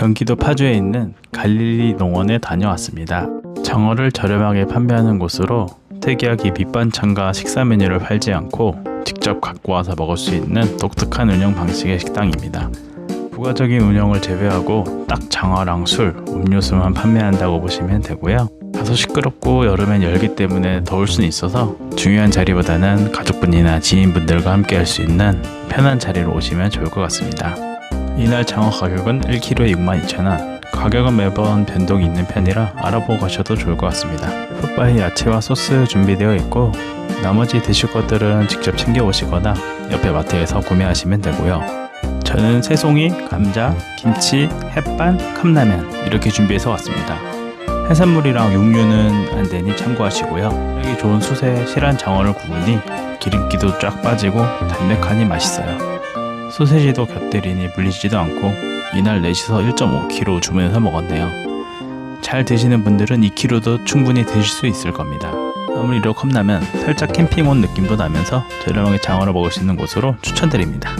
경기도 파주에 있는 갈릴리 농원에 다녀왔습니다. 장어를 저렴하게 판매하는 곳으로 특이하게 밑반찬과 식사 메뉴를 팔지 않고 직접 갖고 와서 먹을 수 있는 독특한 운영 방식의 식당입니다. 부가적인 운영을 제외하고 딱 장어랑 술, 음료수만 판매한다고 보시면 되고요. 다소 시끄럽고 여름엔 열기 때문에 더울 수는 있어서 중요한 자리보다는 가족분이나 지인분들과 함께 할 수 있는 편한 자리로 오시면 좋을 것 같습니다. 이날 장어 가격은 1kg에 62,000원. 가격은 매번 변동이 있는 편이라 알아보고 가셔도 좋을 것 같습니다. 풋바에 야채와 소스 준비되어 있고 나머지 드실 것들은 직접 챙겨 오시거나 옆에 마트에서 구매하시면 되고요. 저는 새송이, 감자, 김치, 햇반, 컵라면 이렇게 준비해서 왔습니다. 해산물이랑 육류는 안 되니 참고하시고요. 여기 좋은 숯에 실한 장어를 구우니 기름기도 쫙 빠지고 담백하니 맛있어요. 소세지도 곁들이니 물리지도 않고 이날 넷이서 1.5kg 주문해서 먹었네요. 잘 드시는 분들은 2kg도 충분히 드실 수 있을 겁니다. 아무리로 컵라면 살짝 캠핑 온 느낌도 나면서 저렴하게 장어를 먹을 수 있는 곳으로 추천드립니다.